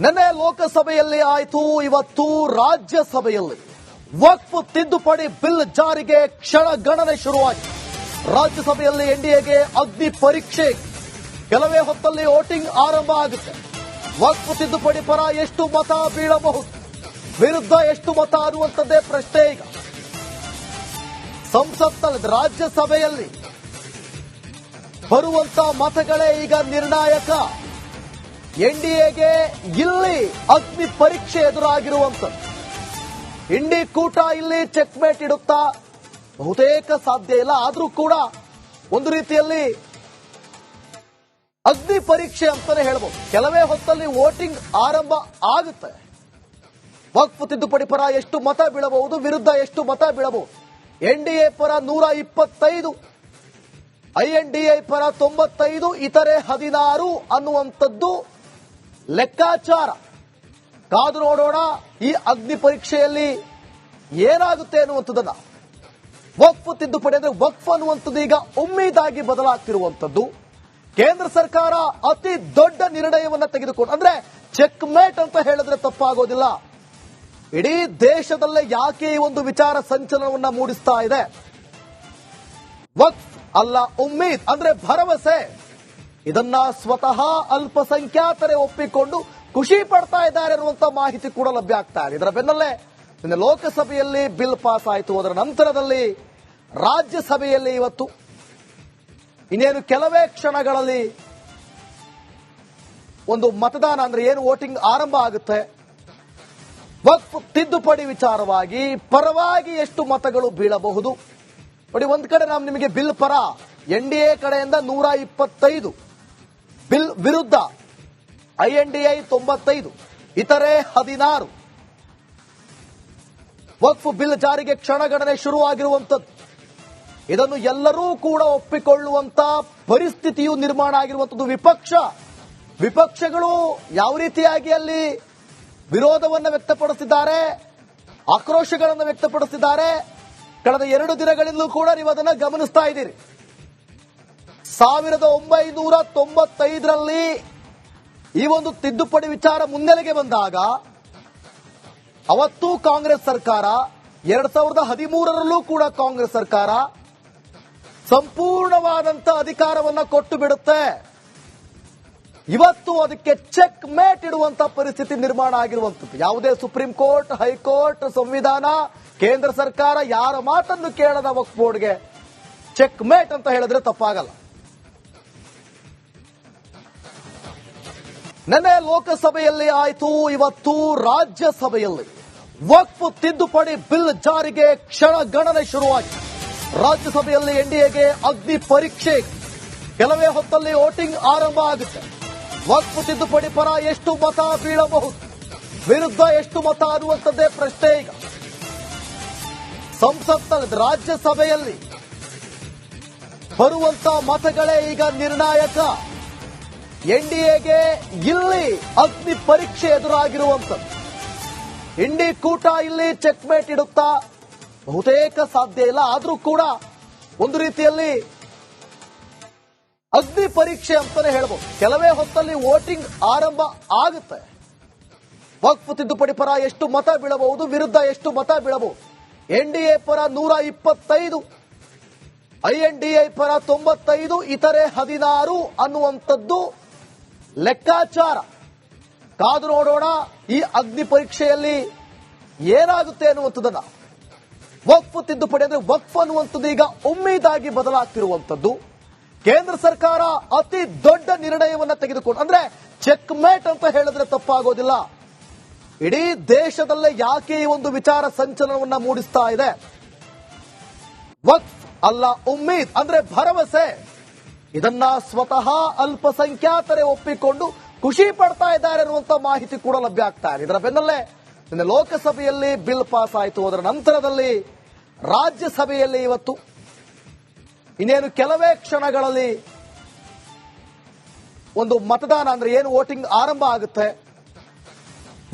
ನಿನ್ನೆ ಲೋಕಸಭೆಯಲ್ಲಿ ಆಯಿತು, ಇವತ್ತು ರಾಜ್ಯಸಭೆಯಲ್ಲಿ. ವಕ್ಫ್ ತಿದ್ದುಪಡಿ ಬಿಲ್ ಜಾರಿಗೆ ಕ್ಷಣಗಣನೆ ಶುರುವಾಯಿತು. ರಾಜ್ಯಸಭೆಯಲ್ಲಿ ಎನ್ಡಿಎಗೆ ಅಗ್ನಿ ಪರೀಕ್ಷೆ. ಕೆಲವೇ ಹೊತ್ತಲ್ಲಿ ವೋಟಿಂಗ್ ಆರಂಭ ಆಗುತ್ತೆ. ವಕ್ಫ್ ತಿದ್ದುಪಡಿ ಪರ ಎಷ್ಟು ಮತ ಬೀಳಬಹುದು? ವಿರುದ್ಧ ಎಷ್ಟು ಮತ ಅನ್ನುವಂಥದ್ದೇ ಪ್ರಶ್ನೆ ಈಗ. ಸಂಸತ್ನಲ್ಲಿ ರಾಜ್ಯಸಭೆಯಲ್ಲಿ. ಬರುವಂತ ಮತಗಳೇ ಈಗ ನಿರ್ಣಾಯಕ. ಎನ್ಡಿಎಗೆ ಇಲ್ಲಿ ಅಗ್ನಿ ಪರೀಕ್ಷೆ ಎದುರಾಗಿರುವಂಥದ್ದು ಇಂಡಿ ಕೂಟ ಇಲ್ಲಿ ಚೆಕ್ಮೇಟ್ ಇಡುತ್ತಾ ಬಹುತೇಕ ಸಾಧ್ಯ ಇಲ್ಲ. ಆದರೂ ಕೂಡ ಒಂದು ರೀತಿಯಲ್ಲಿ ಅಗ್ನಿ ಪರೀಕ್ಷೆ ಅಂತಾನೆ ಹೇಳ್ಬೋದು. ಕೆಲವೇ ಹೊತ್ತಲ್ಲಿ ವೋಟಿಂಗ್ ಆರಂಭ ಆಗುತ್ತೆ. ವಕ್ಫ್ ತಿದ್ದುಪಡಿ ಪರ ಎಷ್ಟು ಮತ ಬೀಳಬಹುದು, ವಿರುದ್ಧ ಎಷ್ಟು ಮತ ಬೀಳಬಹುದು? ಎನ್ಡಿಎ ಪರ ನೂರ ಇಪ್ಪತ್ತೈದು ಐಎನ್ಡಿಐ ಪರ ತೊಂಬತ್ತೈದು, ಇತರೆ ಹದಿನಾರು ಅನ್ನುವಂಥದ್ದು ಲೆಕ್ಕಾಚಾರ. ಕಾದು ನೋಡೋಣ, ಈ ಅಗ್ನಿ ಪರೀಕ್ಷೆಯಲ್ಲಿ ಏನಾಗುತ್ತೆ ಅನ್ನುವಂಥದ್ದನ್ನ ವಕ್ಫ್ ತಿದ್ದುಪಡಿ ಅಂದ್ರೆ ವಕ್ಫ್ ಅನ್ನುವಂಥದ್ದು ಈಗ ಉಮ್ಮೀದಾಗಿ ಬದಲಾಗ್ತಿರುವಂಥದ್ದು. ಕೇಂದ್ರ ಸರ್ಕಾರ ಅತಿ ದೊಡ್ಡ ನಿರ್ಣಯವನ್ನ ತೆಗೆದುಕೊಂಡು, ಅಂದ್ರೆ ಚೆಕ್ ಮೇಟ್ ಅಂತ ಹೇಳಿದ್ರೆ ತಪ್ಪಾಗೋದಿಲ್ಲ. ಇಡೀ ದೇಶದಲ್ಲೇ ಯಾಕೆ ಈ ಒಂದು ವಿಚಾರ ಸಂಚಲನವನ್ನ ಮೂಡಿಸ್ತಾ ಇದೆ? ವಕ್ಫ್ ಅಲ್ಲ ಉಮ್ಮೀದ್ ಅಂದ್ರೆ ಭರವಸೆ. ಇದನ್ನ ಸ್ವತಃ ಅಲ್ಪಸಂಖ್ಯಾತರೇ ಒಪ್ಪಿಕೊಂಡು ಖುಷಿ ಪಡ್ತಾ ಇದ್ದಾರೆ ಅನ್ನುವಂತ ಮಾಹಿತಿ ಕೂಡ ಲಭ್ಯ ಆಗ್ತಾ ಇದೆ. ಇದರ ಬೆನ್ನಲ್ಲೇ ನಿನ್ನೆ ಲೋಕಸಭೆಯಲ್ಲಿ ಬಿಲ್ ಪಾಸ್ ಆಯಿತು. ಅದರ ನಂತರದಲ್ಲಿ ರಾಜ್ಯಸಭೆಯಲ್ಲಿ ಇವತ್ತು ಇನ್ನೇನು ಕೆಲವೇ ಕ್ಷಣಗಳಲ್ಲಿ ಒಂದು ಮತದಾನ ಅಂದ್ರೆ ಏನು ವೋಟಿಂಗ್ ಆರಂಭ ಆಗುತ್ತೆ. ವಕ್ಫ್ ತಿದ್ದುಪಡಿ ವಿಚಾರವಾಗಿ ಪರವಾಗಿ ಎಷ್ಟು ಮತಗಳು ಬೀಳಬಹುದು. ನೋಡಿ, ಒಂದ್ ಕಡೆ ನಾವು ನಿಮಗೆ ಬಿಲ್ ಪರ ಎನ್ ಡಿ ಎ ಕಡೆಯಿಂದ ನೂರ ಇಪ್ಪತ್ತೈದು ಬಿಲ್ ವಿರುದ್ಧ ಐಎನ್ಡಿಐ ತೊಂಬತ್ತೈದು, ಇತರೆ ಹದಿನಾರು. ವಕ್ಫ್ ಬಿಲ್ ಜಾರಿಗೆ ಕ್ಷಣಗಣನೆ ಶುರುವಾಗಿರುವಂತದ್ದು ಇದನ್ನು ಎಲ್ಲರೂ ಕೂಡ ಒಪ್ಪಿಕೊಳ್ಳುವಂತ ಪರಿಸ್ಥಿತಿಯು ನಿರ್ಮಾಣ ಆಗಿರುವಂತದ್ದು ವಿಪಕ್ಷ, ವಿಪಕ್ಷಗಳು ಯಾವ ರೀತಿಯಾಗಿ ಅಲ್ಲಿ ವಿರೋಧವನ್ನು ವ್ಯಕ್ತಪಡಿಸಿದ್ದಾರೆ, ಆಕ್ರೋಶಗಳನ್ನು ವ್ಯಕ್ತಪಡಿಸಿದ್ದಾರೆ, ಕಳೆದ ಎರಡು ದಿನಗಳಿಂದಲೂ ಕೂಡ ನೀವು ಅದನ್ನು ಗಮನಿಸ್ತಾ ಇದ್ದೀರಿ. ಸಾವಿರದ ಒಂಬೈನೂರ ತೊಂಬತ್ತೈದರಲ್ಲಿ ಈ ಒಂದು ತಿದ್ದುಪಡಿ ವಿಚಾರ ಮುನ್ನೆಲೆಗೆ ಬಂದಾಗ ಅವತ್ತು ಕಾಂಗ್ರೆಸ್ ಸರ್ಕಾರ, ಎರಡ್ ಸಾವಿರದ ಹದಿಮೂರರಲ್ಲೂ ಕೂಡ ಕಾಂಗ್ರೆಸ್ ಸರ್ಕಾರ ಸಂಪೂರ್ಣವಾದಂತ ಅಧಿಕಾರವನ್ನ ಕೊಟ್ಟು ಬಿಡುತ್ತೆ ಇವತ್ತು ಅದಕ್ಕೆ ಚೆಕ್ ಮೇಟ್ ಇಡುವಂತ ಪರಿಸ್ಥಿತಿ ನಿರ್ಮಾಣ ಆಗಿರುವಂತದ್ದು ಯಾವುದೇ ಸುಪ್ರೀಂ ಕೋರ್ಟ್, ಹೈಕೋರ್ಟ್, ಸಂವಿಧಾನ, ಕೇಂದ್ರ ಸರ್ಕಾರ ಯಾರ ಮಾತನ್ನು ಕೇಳದ ವಕ್ಫ್ ಬೋರ್ಡ್ಗೆ ಚೆಕ್ ಮೇಟ್ ಅಂತ ಹೇಳಿದ್ರೆ ತಪ್ಪಾಗಲ್ಲ. ನಿನ್ನೆ ಲೋಕಸಭೆಯಲ್ಲಿ ಆಯಿತು, ಇವತ್ತು ರಾಜ್ಯಸಭೆಯಲ್ಲಿ. ವಕ್ಫ್ ತಿದ್ದುಪಡಿ ಬಿಲ್ ಜಾರಿಗೆ ಕ್ಷಣಗಣನೆ ಶುರುವಾಯಿತು. ರಾಜ್ಯಸಭೆಯಲ್ಲಿ ಎನ್ಡಿಎಗೆ ಅಗ್ನಿ ಪರೀಕ್ಷೆ. ಕೆಲವೇ ಹೊತ್ತಲ್ಲಿ ವೋಟಿಂಗ್ ಆರಂಭ ಆಗುತ್ತೆ. ವಕ್ಫ್ ತಿದ್ದುಪಡಿ ಪರ ಎಷ್ಟು ಮತ ಬೀಳಬಹುದು? ವಿರುದ್ಧ ಎಷ್ಟು ಮತ ಅನ್ನುವಂಥದ್ದೇ ಪ್ರಶ್ನೆ ಈಗ. ಸಂಸತ್ ರಾಜ್ಯಸಭೆಯಲ್ಲಿ ಬರುವಂತ ಮತಗಳೇ ಈಗ ನಿರ್ಣಾಯಕ. ಎನ್ಡಿಎಗೆ ಇಲ್ಲಿ ಅಗ್ನಿ ಪರೀಕ್ಷೆ ಎದುರಾಗಿರುವಂಥದ್ದು. ಇಂಡಿ ಕೂಟ ಇಲ್ಲಿ ಚೆಕ್ಮೇಟ್ ಇಡುತ್ತಾ ಬಹುತೇಕ ಸಾಧ್ಯ ಇಲ್ಲ. ಆದರೂ ಕೂಡ ಒಂದು ರೀತಿಯಲ್ಲಿ ಅಗ್ನಿ ಪರೀಕ್ಷೆ ಅಂತಾನೆ ಹೇಳ್ಬೋದು. ಕೆಲವೇ ಹೊತ್ತಲ್ಲಿ ವೋಟಿಂಗ್ ಆರಂಭ ಆಗುತ್ತೆ. ವಕ್ಫ್ ತಿದ್ದುಪಡಿ ಪರ ಎಷ್ಟು ಮತ ಬೀಳಬಹುದು, ವಿರುದ್ಧ ಎಷ್ಟು ಮತ ಬೀಳಬಹುದು? ಎನ್ಡಿಎ ಪರ ನೂರ ಇಪ್ಪತ್ತೈದು ಐಎನ್ಡಿಐ ಪರ ತೊಂಬತ್ತೈದು, ಇತರೆ ಹದಿನಾರು ಅನ್ನುವಂಥದ್ದು ಲೆಕ್ಕಾಚಾರ. ಕಾದು ನೋಡೋಣ, ಈ ಅಗ್ನಿ ಪರೀಕ್ಷೆಯಲ್ಲಿ ಏನಾಗುತ್ತೆ ಅನ್ನುವಂಥದ್ದನ್ನ. ವಕ್ಫ್ ತಿದ್ದುಪಡಿ ಅಂದ್ರೆ ವಕ್ಫ್ ಅನ್ನುವಂಥದ್ದು ಈಗ ಉಮ್ಮೀದಾಗಿ ಬದಲಾಗ್ತಿರುವಂಥದ್ದು. ಕೇಂದ್ರ ಸರ್ಕಾರ ಅತಿ ದೊಡ್ಡ ನಿರ್ಣಯವನ್ನ ತೆಗೆದುಕೊಂಡು, ಅಂದ್ರೆ ಚೆಕ್ ಮೇಟ್ ಅಂತ ಹೇಳಿದ್ರೆ ತಪ್ಪಾಗೋದಿಲ್ಲ. ಇಡೀ ದೇಶದಲ್ಲೇ ಯಾಕೆ ಈ ಒಂದು ವಿಚಾರ ಸಂಚಲನವನ್ನ ಮೂಡಿಸ್ತಾ ಇದೆ? ವಕ್ಫ್ ಅಲ್ಲ ಉಮ್ಮೀದ್ ಅಂದ್ರೆ ಭರವಸೆ. ಇದನ್ನ ಸ್ವತಃ ಅಲ್ಪಸಂಖ್ಯಾತರೇ ಒಪ್ಪಿಕೊಂಡು ಖುಷಿ ಪಡ್ತಾ ಇದ್ದಾರೆ ಅನ್ನುವಂತ ಮಾಹಿತಿ ಕೂಡ ಲಭ್ಯ ಆಗ್ತಾ ಇದೆ. ಇದರ ಬೆನ್ನಲ್ಲೇ ನಿನ್ನೆ ಲೋಕಸಭೆಯಲ್ಲಿ ಬಿಲ್ ಪಾಸ್ ಆಯಿತು. ಅದರ ನಂತರದಲ್ಲಿ ರಾಜ್ಯಸಭೆಯಲ್ಲಿ ಇವತ್ತು ಇನ್ನೇನು ಕೆಲವೇ ಕ್ಷಣಗಳಲ್ಲಿ ಒಂದು ಮತದಾನ ಅಂದ್ರೆ ಏನು ವೋಟಿಂಗ್ ಆರಂಭ ಆಗುತ್ತೆ.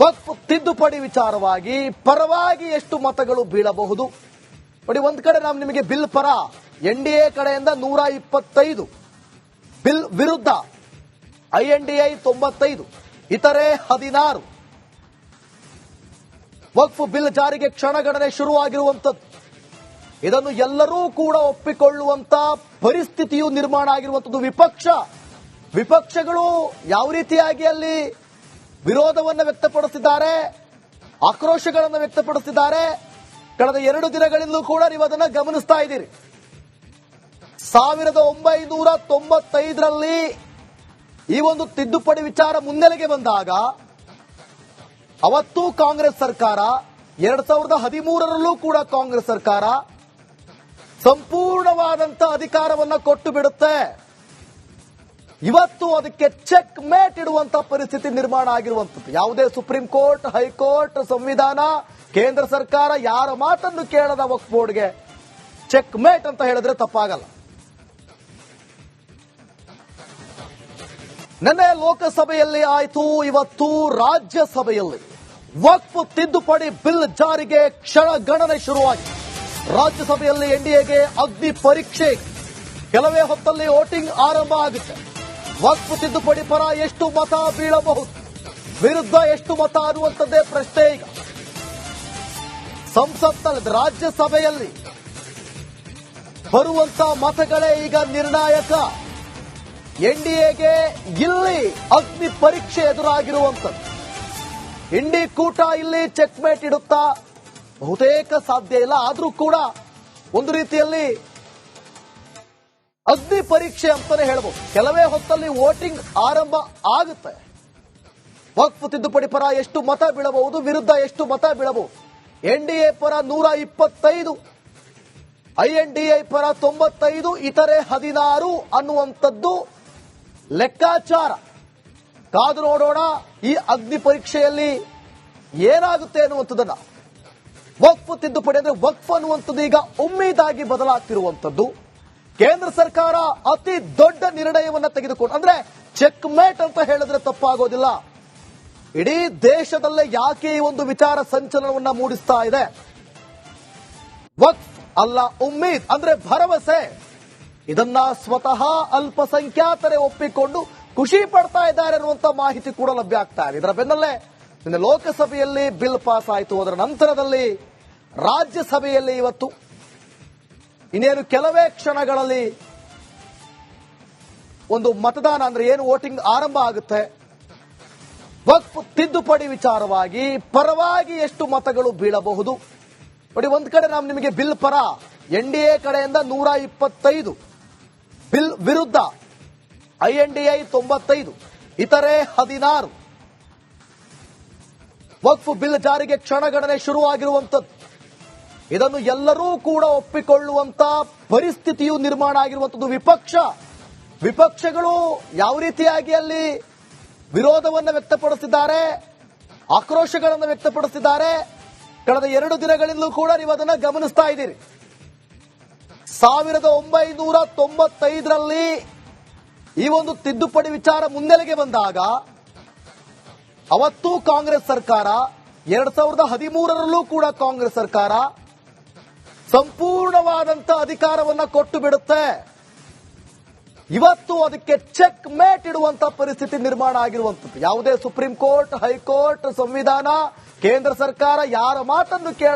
ವಕ್ಫ್ ತಿದ್ದುಪಡಿ ವಿಚಾರವಾಗಿ ಪರವಾಗಿ ಎಷ್ಟು ಮತಗಳು ಬೀಳಬಹುದು. ನೋಡಿ, ಒಂದ್ ಕಡೆ ನಾವು ನಿಮಗೆ ಬಿಲ್ ಪರ ಎನ್ ಡಿ ಎ ಕಡೆಯಿಂದ ನೂರ ಇಪ್ಪತ್ತೈದು ಬಿಲ್ ವಿರುದ್ಧ ಐಎನ್ಡಿಐ ತೊಂಬತ್ತೈದು, ಇತರೆ ಹದಿನಾರು. ವಕ್ಫ್ ಬಿಲ್ ಜಾರಿಗೆ ಕ್ಷಣಗಣನೆ ಶುರುವಾಗಿರುವಂತದ್ದು ಇದನ್ನು ಎಲ್ಲರೂ ಕೂಡ ಒಪ್ಪಿಕೊಳ್ಳುವಂತ ಪರಿಸ್ಥಿತಿಯು ನಿರ್ಮಾಣ ಆಗಿರುವಂತದ್ದು ವಿಪಕ್ಷ, ವಿಪಕ್ಷಗಳು ಯಾವ ರೀತಿಯಾಗಿ ಅಲ್ಲಿ ವಿರೋಧವನ್ನು ವ್ಯಕ್ತಪಡಿಸಿದ್ದಾರೆ, ಆಕ್ರೋಶಗಳನ್ನು ವ್ಯಕ್ತಪಡಿಸಿದ್ದಾರೆ, ಕಳೆದ ಎರಡು ದಿನಗಳಿಂದಲೂ ಕೂಡ ನೀವು ಅದನ್ನು ಗಮನಿಸ್ತಾ ಇದ್ದೀರಿ. ಸಾವಿರದ ಒಂಬೈನೂರ ತೊಂಬತ್ತೈದರಲ್ಲಿ ಈ ಒಂದು ತಿದ್ದುಪಡಿ ವಿಚಾರ ಮುನ್ನೆಲೆಗೆ ಬಂದಾಗ ಅವತ್ತು ಕಾಂಗ್ರೆಸ್ ಸರ್ಕಾರ, ಎರಡ್ ಸಾವಿರದ ಹದಿಮೂರರಲ್ಲೂ ಕೂಡ ಕಾಂಗ್ರೆಸ್ ಸರ್ಕಾರ ಸಂಪೂರ್ಣವಾದಂತ ಅಧಿಕಾರವನ್ನ ಕೊಟ್ಟು ಬಿಡುತ್ತೆ. ಇವತ್ತು ಅದಕ್ಕೆ ಚೆಕ್ ಮೇಟ್ ಇಡುವಂತ ಪರಿಸ್ಥಿತಿ ನಿರ್ಮಾಣ ಆಗಿರುವಂತದ್ದು ಯಾವುದೇ ಸುಪ್ರೀಂ ಕೋರ್ಟ್, ಹೈಕೋರ್ಟ್, ಸಂವಿಧಾನ, ಕೇಂದ್ರ ಸರ್ಕಾರ ಯಾರ ಮಾತನ್ನು ಕೇಳದ ವಕ್ಫ್ ಬೋರ್ಡ್ಗೆ ಚೆಕ್ ಮೇಟ್ ಅಂತ ಹೇಳಿದ್ರೆ ತಪ್ಪಾಗಲ್ಲ. ನಿನ್ನೆ ಲೋಕಸಭೆಯಲ್ಲಿ ಆಯಿತು, ಇವತ್ತು ರಾಜ್ಯಸಭೆಯಲ್ಲಿ. ವಕ್ಫ್ ತಿದ್ದುಪಡಿ ಬಿಲ್ ಜಾರಿಗೆ ಕ್ಷಣಗಣನೆ ಶುರುವಾಗಿದೆ. ರಾಜ್ಯಸಭೆಯಲ್ಲಿ ಎನ್ಡಿಎಗೆ ಅಗ್ನಿ ಪರೀಕ್ಷೆ. ಕೆಲವೇ ಹೊತ್ತಲ್ಲಿ ವೋಟಿಂಗ್ ಆರಂಭ ಆಗುತ್ತೆ. ವಕ್ಫ್ ತಿದ್ದುಪಡಿ ಪರ ಎಷ್ಟು ಮತ ಬೀಳಬಹುದು? ವಿರುದ್ಧ ಎಷ್ಟು ಮತ ಅನ್ನುವಂಥದ್ದೇ ಪ್ರಶ್ನೆ ಈಗ. ಸಂಸತ್ನಲ್ಲಿ ರಾಜ್ಯಸಭೆಯಲ್ಲಿ ಬರುವಂತ ಮತಗಳೇ ಈಗ ನಿರ್ಣಾಯಕ. ಎನ್ಡಿಎಗೆ ಇಲ್ಲಿ ಅಗ್ನಿ ಪರೀಕ್ಷೆ ಎದುರಾಗಿರುವಂಥದ್ದು. ಇಂಡಿ ಕೂಟ ಇಲ್ಲಿ ಚೆಕ್ಮೇಟ್ ಇಡುತ್ತಾ ಬಹುತೇಕ ಸಾಧ್ಯ ಇಲ್ಲ. ಆದರೂ ಕೂಡ ಒಂದು ರೀತಿಯಲ್ಲಿ ಅಗ್ನಿ ಪರೀಕ್ಷೆ ಅಂತಾನೆ ಹೇಳ್ಬೋದು. ಕೆಲವೇ ಹೊತ್ತಲ್ಲಿ ವೋಟಿಂಗ್ ಆರಂಭ ಆಗುತ್ತೆ. ವಕ್ಫ್ ತಿದ್ದುಪಡಿ ಪರ ಎಷ್ಟು ಮತ ಬೀಳಬಹುದು, ವಿರುದ್ಧ ಎಷ್ಟು ಮತ ಬೀಳಬಹುದು? ಎನ್ಡಿಎ ಪರ ನೂರ ಇಪ್ಪತ್ತೈದು ಐಎನ್ಡಿಐ ಪರ ತೊಂಬತ್ತೈದು, ಇತರೆ ಹದಿನಾರು ಅನ್ನುವಂಥದ್ದು ಲೆಕ್ಕಾಚಾರ. ಕಾದು ನೋಡೋಣ, ಈ ಅಗ್ನಿ ಪರೀಕ್ಷೆಯಲ್ಲಿ ಏನಾಗುತ್ತೆ ಅನ್ನುವಂಥದ್ದನ್ನ ವಕ್ಫ್ ತಿದ್ದುಪಡಿ ಅಂದ್ರೆ ವಕ್ಫ್ ಅನ್ನುವಂಥದ್ದು ಈಗ ಉಮ್ಮೀದಾಗಿ ಬದಲಾಗ್ತಿರುವಂಥದ್ದು. ಕೇಂದ್ರ ಸರ್ಕಾರ ಅತಿ ದೊಡ್ಡ ನಿರ್ಣಯವನ್ನ ತೆಗೆದುಕೊಂಡು ಅಂದ್ರೆ ಚೆಕ್ ಮೇಟ್ ಅಂತ ಹೇಳಿದ್ರೆ ತಪ್ಪಾಗೋದಿಲ್ಲ. ಇಡೀ ದೇಶದಲ್ಲೇ ಯಾಕೆ ಈ ಒಂದು ವಿಚಾರ ಸಂಚಲನವನ್ನ ಮೂಡಿಸ್ತಾ ಇದೆ? ವಕ್ಫ್ ಅಲ್ಲ ಉಮ್ಮೀದ್ ಅಂದ್ರೆ ಭರವಸೆ. ಇದನ್ನ ಸ್ವತಃ ಅಲ್ಪಸಂಖ್ಯಾತರೇ ಒಪ್ಪಿಕೊಂಡು ಖುಷಿ ಪಡ್ತಾ ಇದ್ದಾರೆ ಅನ್ನುವಂತ ಮಾಹಿತಿ ಕೂಡ ಲಭ್ಯ ಆಗ್ತಾ ಇದೆ. ಇದರ ಬೆನ್ನಲ್ಲೇ ನಿನ್ನೆ ಲೋಕಸಭೆಯಲ್ಲಿ ಬಿಲ್ ಪಾಸ್ ಆಯಿತು. ಅದರ ನಂತರದಲ್ಲಿ ರಾಜ್ಯಸಭೆಯಲ್ಲಿ ಇವತ್ತು ಇನ್ನೇನು ಕೆಲವೇ ಕ್ಷಣಗಳಲ್ಲಿ ಒಂದು ಮತದಾನ ಅಂದ್ರೆ ಏನು ವೋಟಿಂಗ್ ಆರಂಭ ಆಗುತ್ತೆ. ವಕ್ಫ್ ತಿದ್ದುಪಡಿ ವಿಚಾರವಾಗಿ ಪರವಾಗಿ ಎಷ್ಟು ಮತಗಳು ಬೀಳಬಹುದು. ನೋಡಿ, ಒಂದ್ ಕಡೆ ನಾವು ನಿಮಗೆ ಬಿಲ್ ಪರ ಎನ್ ಡಿ ಎ ಕಡೆಯಿಂದ ನೂರ ಇಪ್ಪತ್ತೈದು ಬಿಲ್ ವಿರುದ್ಧ ಐಎನ್ಡಿಐ ತೊಂಬತ್ತೈದು, ಇತರೆ ಹದಿನಾರು. ವಕ್ಫ್ ಬಿಲ್ ಜಾರಿಗೆ ಕ್ಷಣಗಣನೆ ಶುರುವಾಗಿರುವಂತದ್ದು ಇದನ್ನು ಎಲ್ಲರೂ ಕೂಡ ಒಪ್ಪಿಕೊಳ್ಳುವಂತ ಪರಿಸ್ಥಿತಿಯು ನಿರ್ಮಾಣ ಆಗಿರುವಂತದ್ದು ವಿಪಕ್ಷ, ವಿಪಕ್ಷಗಳು ಯಾವ ರೀತಿಯಾಗಿ ಅಲ್ಲಿ ವಿರೋಧವನ್ನು ವ್ಯಕ್ತಪಡಿಸಿದ್ದಾರೆ, ಆಕ್ರೋಶಗಳನ್ನು ವ್ಯಕ್ತಪಡಿಸಿದ್ದಾರೆ, ಕಳೆದ ಎರಡು ದಿನಗಳಿಂದಲೂ ಕೂಡ ನೀವು ಅದನ್ನು ಗಮನಿಸ್ತಾ ಇದ್ದೀರಿ. ಸಾವಿರದ ಒಂಬೈನೂರ ತೊಂಬತ್ತೈದರಲ್ಲಿ ಈ ಒಂದು ತಿದ್ದುಪಡಿ ವಿಚಾರ ಮುನ್ನೆಲೆಗೆ ಬಂದಾಗ ಅವತ್ತು ಕಾಂಗ್ರೆಸ್ ಸರ್ಕಾರ, ಎರಡ್ ಸಾವಿರದ ಹದಿಮೂರರಲ್ಲೂ ಕೂಡ ಕಾಂಗ್ರೆಸ್ ಸರ್ಕಾರ ಸಂಪೂರ್ಣವಾದಂತ ಅಧಿಕಾರವನ್ನ ಕೊಟ್ಟು ಬಿಡುತ್ತೆ. ಇವತ್ತು ಅದಕ್ಕೆ ಚೆಕ್ ಮೇಟ್ ಇಡುವಂತ ಪರಿಸ್ಥಿತಿ ನಿರ್ಮಾಣ ಆಗಿರುವಂತದ್ದು ಯಾವುದೇ ಸುಪ್ರೀಂ ಕೋರ್ಟ್, ಹೈಕೋರ್ಟ್, ಸಂವಿಧಾನ, ಕೇಂದ್ರ ಸರ್ಕಾರ ಯಾರ ಮಾತನ್ನು ಕೇಳ